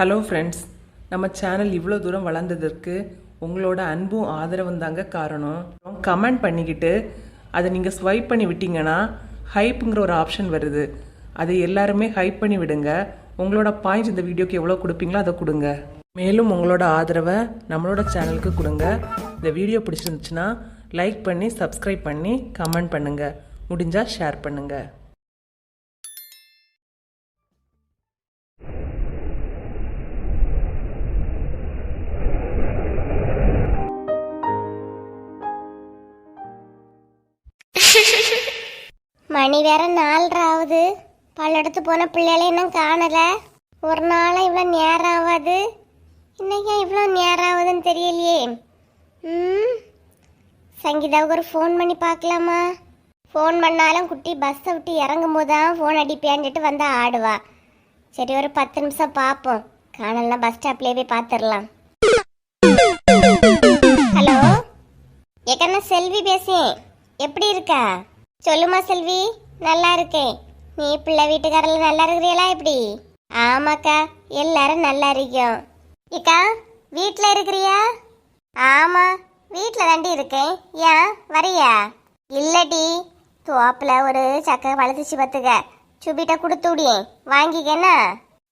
Hello friends நம்ம channel இவ்வளோ தூரம் வளர்ந்ததற்கு உங்களோட அன்பும் ஆதரவும் தாங்க காரணம். கமெண்ட் பண்ணிக்கிட்டு அதை நீங்கள் ஸ்வைப் பண்ணி விட்டீங்கன்னா ஹைப்புங்கிற ஒரு ஆப்ஷன் வருது. அதை எல்லாருமே ஹைப் பண்ணி விடுங்க. உங்களோட பாயிண்ட் இந்த வீடியோக்கு எவ்வளோ கொடுப்பீங்களோ அதை கொடுங்க. மேலும் உங்களோட ஆதரவை நம்மளோட சேனலுக்கு கொடுங்க. இந்த வீடியோ பிடிச்சிருந்துச்சுன்னா லைக் பண்ணி சப்ஸ்கிரைப் பண்ணி கமெண்ட் பண்ணுங்கள் முடிஞ்சால் ஷேர் பண்ணுங்கள் வேற நாலரை ஆகுது பல்லடத்து போன பிள்ளைகளை இன்னும் காணல. ஒரு நாளாக இவ்வளோ நேரம் ஆகாது இன்னைக்கு இவ்வளோ நேரம் ஆகுதுன்னு தெரியலையே. ம். சங்கீதாவுக்கு ஒரு ஃபோன் பண்ணி பார்க்கலாமா? ஃபோன் பண்ணாலும் குட்டி பஸ்ஸை விட்டு இறங்கும் போது தான் ஃபோன் அடிப்பியான்ட்டு வந்து ஆடுவா. சரி ஒரு பத்து நிமிஷம் பார்ப்போம். காணலனா பஸ் ஸ்டாப்லேயே போய் பார்த்துடலாம். ஹலோ ஏக்கண்ணா செல்வி பேசேன் எப்படி இருக்கா? சொல்லுமா செல்வி. நல்லா இருக்கேன் நீ பிள்ளை வீட்டுக்காரில் நல்லா இருக்கிறீங்களா எப்படி ஆமாக்கா எல்லாரும் நல்லா இருக்கோம். இக்கா வீட்டில் இருக்கிறியா? ஆமாம் வீட்டில் தாண்டி இருக்கேன். ஏன் வரியா? இல்லடி தோப்பில் ஒரு சக்கை வளர்த்துச்சு பார்த்துக்க. சுபிட்ட கொடுத்து விடியேன் வாங்கிக்கண்ணா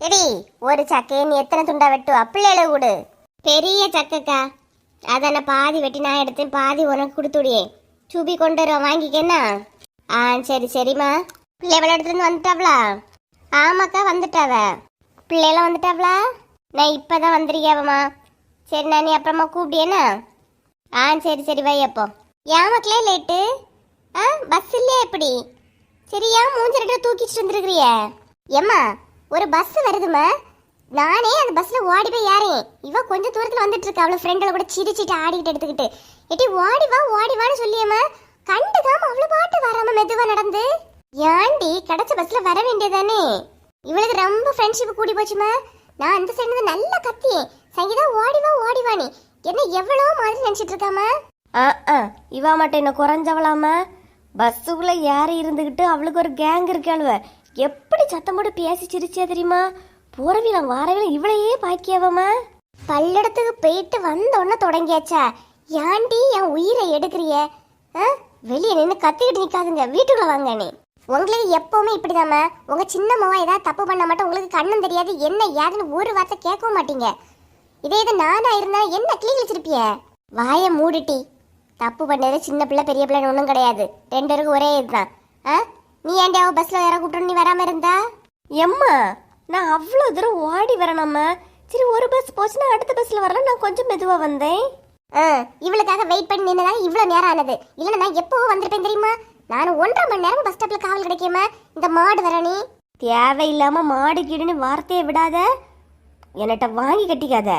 எடி ஒரு சக்கையை நீ எத்தனை துண்டா வெட்டுவா? பிள்ளைகளை கொடு. பெரிய சக்கைக்கா. அதை நான் பாதி வெட்டி நான் எடுத்து பாதி உனக்கு கொடுத்து விடியேன் சுபி கொண்டு வாங்கிக்கண்ணா ஆ சரி சரிம்மா. பிள்ளை விளையாடுறதுலேருந்து வந்துட்டாவளா? ஆமாக்கா வந்துட்டாவ. பிள்ளைலாம் வந்துட்டாவளா? நான் இப்போ தான் வந்திருக்கேவம்மா சரி நான் நீ அப்புறமா கூப்பிடியேண்ணா ஆ சரி சரி வை அப்போ. ஏன் மக்களே லேட்டு? ஆ பஸ் இல்லையா எப்படி சரி ஏன் மூஞ்சி ரெண்டு தூக்கிட்டு வந்துருக்கிறிய? ஏம்மா ஒரு பஸ் வருதுமா நானே அந்த பஸ்ஸில் ஓடி போய் ஏறேன். இவ கொஞ்சம் தூரத்தில் வந்துட்டு இருக்கா. அவ்வளோ ஃப்ரெண்டில் கூட சிரிச்சிட்டு ஆடிக்கிட்டு எடுத்துக்கிட்டு. எட்டி ஓடி வா ஓடி வான்னு சொல்லியம்மா. கண்டுக்காம அவ்வளவு பாட்டு வராம மெதுவா நடந்து. ஏண்டி கிடைச்ச பஸ்ல வர வேண்டியதானே இவளுக்கு ரொம்ப ஃப்ரெண்ட்ஷிப் கூடி போச்சுமா? நான் அந்த சைடு நல்லா கத்தியேன் சங்கீதா ஓடி வா ஓடி வா நீ என்ன எவ்வளோ மாதிரி நினைச்சிட்டு இருக்காமா? ஆ ஆ இவா மட்டும் என்ன குறைஞ்சவளாம? பஸ்ஸுக்குள்ள யாரு இருந்துகிட்டு அவளுக்கு ஒரு கேங் இருக்காளுவ எப்படி சத்தம் போட்டு பேசி சிரிச்சியா தெரியுமா? போறவிலம் வாரவிலம் இவளையே பாக்கியாவமா? பல்லடத்துக்கு போயிட்டு வந்த உடனே தொடங்கியாச்சா? ஏன்டி என் உயிரை எடுக்கிறிய? ஆ? வெளியே நின்று கத்திக்கிட்டு நிற்காதுங்க வீட்டுக்குள்ள வாங்க நீ உங்களுக்கு எப்பவுமே இப்படிதாம்மா. உங்க சின்ன மவா ஏதாவது தப்பு பண்ண மாட்டோம் உங்களுக்கு கண்ணும் தெரியாது என்ன ஏதுன்னு ஒரு வார்த்தை கேட்கவும் மாட்டீங்க. இதே இது நானா இருந்தா என்ன கிளி வச்சிருப்பிய வாயை மூடிட்டி. தப்பு பண்ணது சின்ன பிள்ளை பெரிய பிள்ளைன்னு ஒன்றும் கிடையாது. ரெண்டு பேருக்கும் ஒரே இதுதான். ஆ? நீ ஏன்டி அவ பஸ்ல யாரை கூப்பிட்டு நீ வராம இருந்தா? எம்மா நான் அவ்வளோ தூரம் ஓடி வரணும்மா சரி ஒரு பஸ் போச்சுன்னா அடுத்த பஸ்ல வரலாம். நான் கொஞ்சம் மெதுவாக வந்தேன். இவளுக்காக வெயிட் பண்ணி நின்னதான் இவ்வளவு நேரம் ஆனது. இல்லைன்னா நான் எப்போ வந்திருப்பேன் தெரியுமா? நான் ஒன்றரை மணி நேரம் பஸ் ஸ்டாப்ல காவல் கிடைக்குமா இந்த மாடு வரணி தேவையில்லாம மாடு கீடுன்னு வார்த்தையை விடாத. என்னட்ட வாங்கி கட்டிக்காத.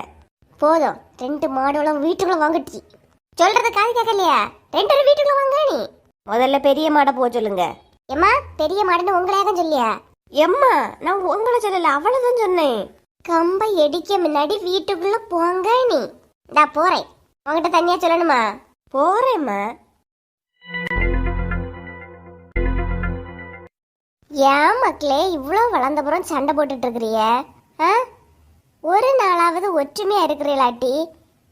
போதும். ரெண்டு மாடுகளும் வீட்டுக்குள்ள வாங்கிட்டு. சொல்றது காது கேட்கலையா? ரெண்டு வீட்டுக்குள்ள வாங்க நீ. முதல்ல பெரிய மாடை போக சொல்லுங்க. ஏம்மா பெரிய மாடுன்னு உங்களையாக சொல்லியா? எம்மா நான் உங்களை சொல்லல அவ்வளவுதான் சொன்னேன். கம்பை எடிக்க முன்னாடி வீட்டுக்குள்ள போங்க நீ. நான் போறேன். உங்ககிட்ட தனியா சொல்லணுமா? போறேம்மா. ஏன் மக்களே இவ்வளோ வளர்ந்தபுறம் சண்டை போட்டுட்டு இருக்கிறிய ஆ? ஒரு நாளாவது ஒற்றுமையா இருக்கிறீளாட்டி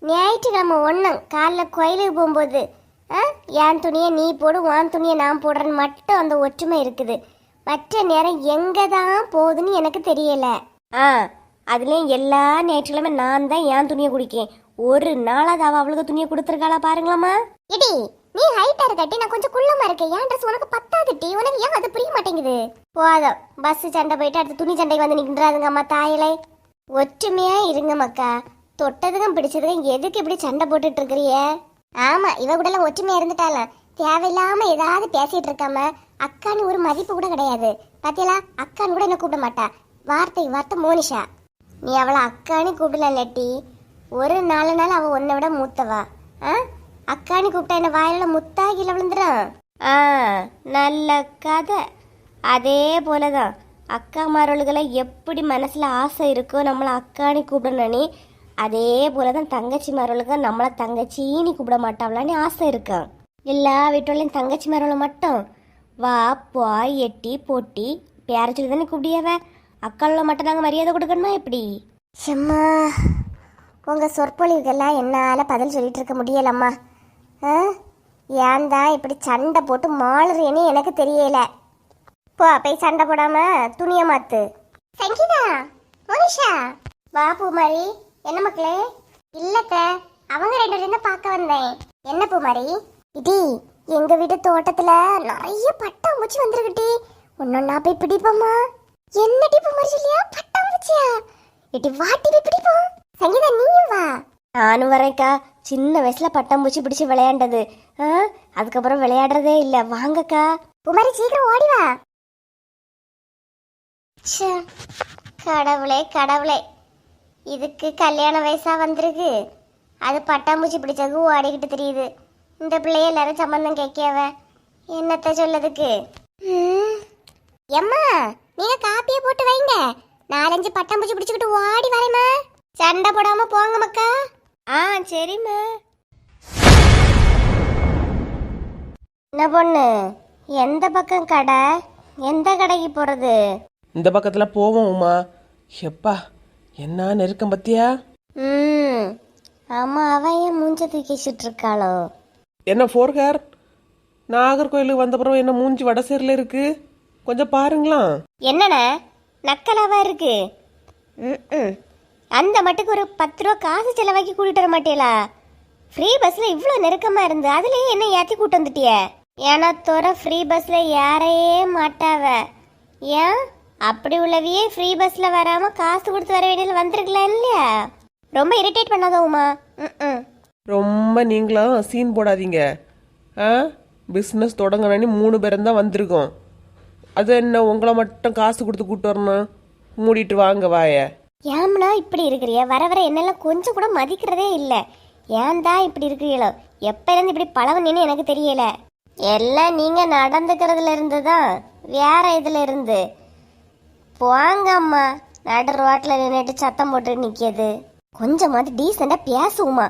ஞாயிற்றுக்கிழமை ஒன்றும் காலைல கோயிலுக்கு போகும்போது ஆ? என் துணியை நீ போடு உன் துணியை நான் போடுறேன்னு மட்டும் அந்த ஒற்றுமை இருக்குது. மற்ற நேரம் எங்கே தான் போகுதுன்னு எனக்கு தெரியல. ஆ. அதுலயும் எல்லா ஞாயிற்றுக்கிழமை நான் தான் என் துணியை குடிக்கேன். ஒரு நாளாவது அவ அவளுக்கு துணியை கொடுத்துருக்காளா பாருங்களாம்மா. இடி நீ ஹைட்டா இருக்கட்டி நான் கொஞ்சம் குள்ளமா இருக்கேன். ஏன் ட்ரெஸ் உனக்கு பத்தாது டி உனக்கு ஏன் அது புரிய மாட்டேங்குது? போதும் பஸ் சண்டை போயிட்டு அடுத்து துணி சண்டைக்கு வந்து நின்றாதுங்க அம்மா தாயலை. ஒற்றுமையா இருங்க மக்கா தொட்டதுக்கும் பிடிச்சதுக்கும் எதுக்கு இப்படி சண்டை போட்டுட்டு இருக்கிறிய? ஆமா இவ கூட எல்லாம் ஒற்றுமையா இருந்துட்டாலாம் தேவையில்லாம ஏதாவது பேசிட்டு இருக்காம அக்கான்னு ஒரு மதிப்பு கூட கிடையாது. பாத்தியலா அக்கான்னு கூட என்ன கூப்பிட மாட்டா? வார்த்தை வார்த்தை மோனிஷா. நீ அவளை அக்கான்னு கூப்பிடல லட்டி. ஒரு நாலு நாள் அவள் உன்னை விட மூத்தவா? ஆ? அக்கான்னு கூப்பிட்டா என்ன வாயில முத்தா கீழே விழுந்துடும் ஆ நல்ல கதை. அதே போலதான். அக்கா மாரவளுகளை எப்படி மனசுல ஆசை இருக்கோ நம்மளை அக்கானி கூப்பிடணும்னு அதே போலதான் தங்கச்சி மாரவளுக்கு நம்மளை தங்கச்சின்னு கூப்பிட மாட்டாங்களான்னு ஆசை இருக்கான் எல்லா வீட்டுலையும் தங்கச்சி மாரவளை மட்டும். வா பா எட்டி பொட்டி. பேர சொல்லி தானே கூப்பிடியாவே? அக்காளில் மட்டும் நாங்கள் மரியாதை கொடுக்கணுமா எப்படி? சும்மா உங்கள் சொற்பொழிவுகள்லாம் என்னால் பதில் சொல்லிட்டு இருக்க முடியலம்மா. ஆ? ஏன் தான் இப்படி சண்டை போட்டு மாளுறேன்னு எனக்கு தெரியல. போ போய் சண்டை போடாம துணியை மாத்து. சங்கீதா மோனிஷா. வா பூமாரி. என்ன மக்களே? இல்லத்த அவங்க ரெண்டு பேரும் பார்க்க வந்தேன். என்ன பூமாரி? இடி எங்க வீட்டு தோட்டத்துல நிறைய பட்டாம்பூச்சி வந்திருக்குடி ஒன்னொன்னா போய் பிடிப்போமா? என்னடி பூமாரி சொல்லியா பட்டாம்பூச்சியா இடி வாட்டி இப்படி போ சங்கீதா நீயும் வா. நானும் வரேன்க்கா. சின்ன வயசுல பட்டாம்பூச்சி பிடிச்சி விளையாண்டது. ஆ அதுக்கப்புறம் விளையாடுறதே இல்லை. வாங்கக்கா. பூமாரி சீக்கிரம் ஓடி வா. ச்சே, கடவுளே கடவுளே. இதுக்கு கல்யாண வயசா வந்திருக்கு. அது பட்டாம்பூச்சி பிடிச்சது ஓடிக்கிட்டு தெரியுது. இந்த பிள்ளைய எல்லாரும் சம்பந்தம் கேட்கவ என்னத்த சொல்லதுக்கு ம். எம்மா நீங்க காப்பியை போட்டு வைங்க. நாலஞ்சு பட்டாம்பூச்சி பிடிச்சுக்கிட்டு ஓடி வரேம்மா. சண்டை போடாம போங்க மக்கா. ஆ சரிம்மா. என்ன பொண்ணு? எந்த பக்கம் கடை? எந்த கடைக்கு போறது? இந்த பக்கத்தில் போவோம் உமா. எப்பா என்ன நெருக்கம் பத்தியா? ம் ஆமா அவன் ஏன் மூஞ்ச தூக்கி வச்சுட்டு இருக்காளோ என்ன ஃபோர்கார் நாகர்கோயிலுக்கு வந்தப்புறம் என்ன மூஞ்சி வடசேரில் இருக்கு? கொஞ்சம் பாருங்களாம் என்னண்ணே? நக்கலாவா இருக்கு? ம் அந்த மட்டுக்கு ஒரு பத்து ரூபா காசு செலவாக்கி கூட்டிட்டு வர மாட்டேலா ஃப்ரீ பஸ்ல இவ்வளோ நெருக்கமா இருந்து அதுலயே என்ன ஏத்தி கூட்டு வந்துட்டிய? ஏன்னா துறை ஃப்ரீ பஸ்ல யாரையே மாட்டாவ. ஏன்? அப்படி உள்ளவியே ஃப்ரீ பஸ்ல வராம காசு கொடுத்து வர வேண்டியது வந்திருக்கலாம் இல்லையா? ரொம்ப இரிட்டேட் பண்ணாத உமா. ம் ரொம்ப நீங்களும் சீன் போடாதீங்க. ஆ? பிஸ்னஸ் தொடங்கணும்னு மூணு பேரும் தான் வந்திருக்கோம். அது என்ன உங்களை மட்டும் காசு கொடுத்து கூட்டு வரணும்? மூடிட்டு வாங்க வாய. ஏம்னா இப்படி இருக்கிறிய? வர வர என்னெல்லாம் கொஞ்சம் கூட மதிக்கிறதே இல்லை. ஏன் தான் இப்படி இருக்கிறீங்களோ எப்ப இப்படி பழவனேன்னு எனக்கு தெரியல. எல்லாம் நீங்கள் நடந்துக்கிறதுல இருந்து தான் வேற இதில் இருந்து. போங்கம்மா நடு ரோட்டில் நின்றுட்டு சத்தம் போட்டு நிற்கிறது கொஞ்சமாவது டீசெண்டாக பேசுவோமா?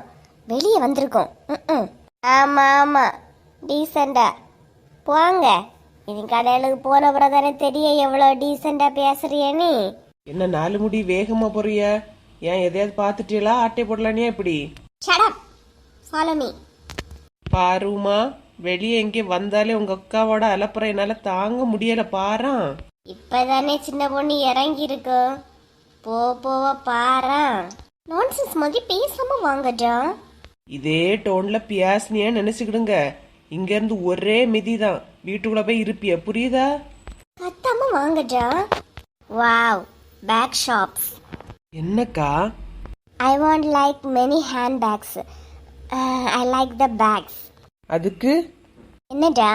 வெளியே வந்திருக்கோம். ம் ஆமாம் ஆமாம் டீசெண்டாக போங்க. இது கடையிலுக்கு போன தானே தெரியும் எவ்வளோ டீசெண்டா பேசுறிய நீ? என்ன நாலு முடி வேகமா போறிய? ஏன் எதையாவது பார்த்துட்டீங்களா? ஆட்டை போடலானியா இப்படி? Up. Follow me. பாருமா வெளியே எங்கே வந்தாலே உங்க அக்காவோட அலப்புற என்னால தாங்க முடியல பாரான் இப்பதானே சின்ன பொண்ணு இறங்கி இருக்கும் போ போவ பாரா. நான்சென்ஸ் மாதிரி பேசாம வாங்கஜா இதே டோன்ல பியாசினியா நினைச்சுக்கிடுங்க. இங்க இருந்து ஒரே மிதி தான் வீட்டுக்குள்ள போய் இருப்பிய? புரியுதா? கத்தாம வாங்கஜா வாவ் பேக் ஷாப்ஸ் என்னக்கா? I want like many hand bags I like the bags அதுக்கு? என்னடா?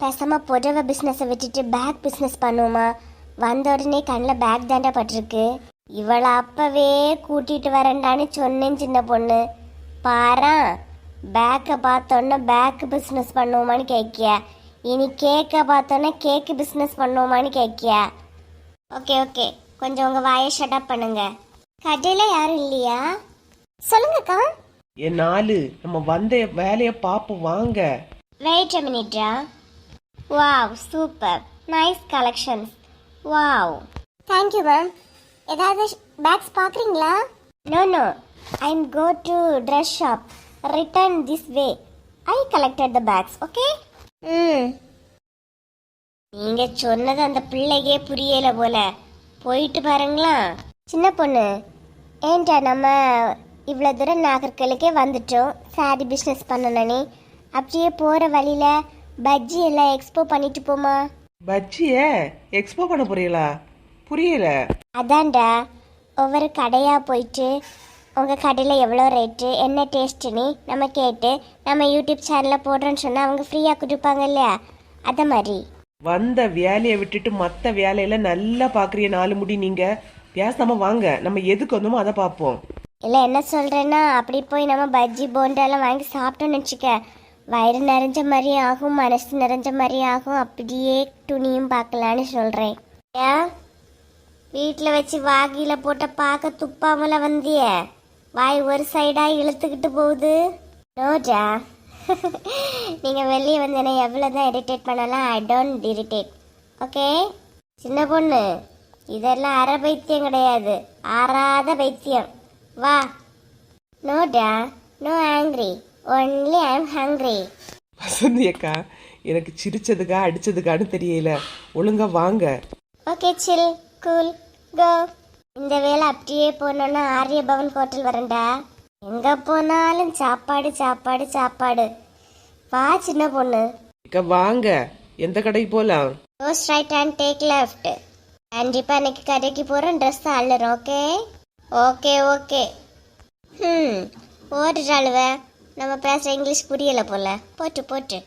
பேசாம புடவை பிஸ்னஸை விட்டுட்டு பேக் பிஸ்னஸ் பண்ணுவோமா? வந்த உடனே கண்ணில் பேக் தாண்டா பட்டிருக்கு. இவளை அப்பவே கூட்டிட்டு வரேன்டான்னு சொன்னேன் சின்ன பொண்ணு. பாரா பேக்கை பார்த்தோன்னே பேக் பிஸ்னஸ் பண்ணுவோமான்னு கேட்கியா? இனி கேக்கை பார்த்தோன்னே கேக்கு பிஸ்னஸ் பண்ணுவோமான்னு கேட்கியா? ஓகே ஓகே கொஞ்சம் உங்கள் வாயை ஷட்டப் பண்ணுங்க. கடையில் யாரும் இல்லையா? சொல்லுங்கக்கா என் நாலு நம்ம வந்த வேலைய பாப்போம் வாங்க. Wait a மினிட்ரா wow super nice collections wow thank you ma'am ஏதாவது பேக்ஸ் பார்க்குறீங்களா? No no I am go to dress shop return this way I collected the bags okay hmm. நீங்க சொன்னது அந்த பிள்ளைக்கே புரியல போல. போயிட்டு பாருங்களா. சின்ன பொண்ணு ஏன்டா நம்ம இவ்வளோ தூரம் நாகர்கோயிலுக்கே வந்துட்டோம்? சாரி பிஸ்னஸ் பண்ணணும்னே அப்படியே போகிற வழியில் பஜ்ஜி எல்லாம் எக்ஸ்போ பண்ணிட்டு போமா. பஜ்ஜிய எக்ஸ்போ பண்ண போறீங்களா? புரியல. அதான்டா ஒவ்வொரு கடையாக போயிட்டு உங்கள் கடையில் எவ்வளோ ரேட்டு என்ன டேஸ்ட்டுன்னு நம்ம கேட்டு நம்ம யூடியூப் சேனலில் போடுறோன்னு சொன்னால் அவங்க ஃப்ரீயாக கொடுப்பாங்க இல்லையா? அதை மாதிரி. வந்த வேலையை விட்டுட்டு மத்த வேலையில நல்லா பாக்குறிய நாலு முடி நீங்க. பேசாம வாங்க. நம்ம எதுக்கு வந்தோமோ அதை பார்ப்போம். இல்லை என்ன சொல்கிறேன்னா அப்படி போய் நம்ம பஜ்ஜி போண்டாலாம் வாங்கி சாப்பிட்டோம்னு வச்சுக்க வயிறு நிறைஞ்ச மாதிரி ஆகும் மனசு நிறைஞ்ச மாதிரி ஆகும். அப்படியே துணியும் பார்க்கலான்னு சொல்கிறேன் ஏன்? வீட்டில் வச்சு வாகியில் போட்ட பார்க்க துப்பாமல வந்திய. வாய் ஒரு சைடாக இழுத்துக்கிட்டு போகுது. நோஜா நீங்கள் வெளியே வந்து என்ன எவ்வளோ தான் இரிட்டேட் பண்ணலாம் ஐ டோன்ட் இரிட்டேட் ஓகே சின்ன பொண்ணு இதெல்லாம் அரை பைத்தியம் கிடையாது. ஆறாத பைத்தியம். வா. நோடா no angry only I am hungry Vasanthi அக்கா எனக்கு சிரிச்சதுக்கா அடிச்சதுக்கான்னு தெரியல. ஒழுங்கா வாங்க. ஓகே சில் கூல் கோ இந்த வேலை அப்படியே போனோன்னா ஆரியபவன் ஹோட்டல் வரேன்டா எங்க போனாலும் சாப்பாடு சாப்பாடு சாப்பாடு. வா சின்ன பொண்ணு. அக்கா வாங்க. எந்த கடைக்கு போலாம்? ரோஸ் ரைட் அண்ட் டேக் லெஃப்ட் கண்டிப்பா இன்னைக்கு கடைக்கு போறோம். ட்ரெஸ் அள்ளுறோம் ஓகே ஓகே ஓகே ம் போட்டுட்டாளுவ நம்ம பேசுற இங்கிலீஷ் புரியல போல. போட்டு போட்டு.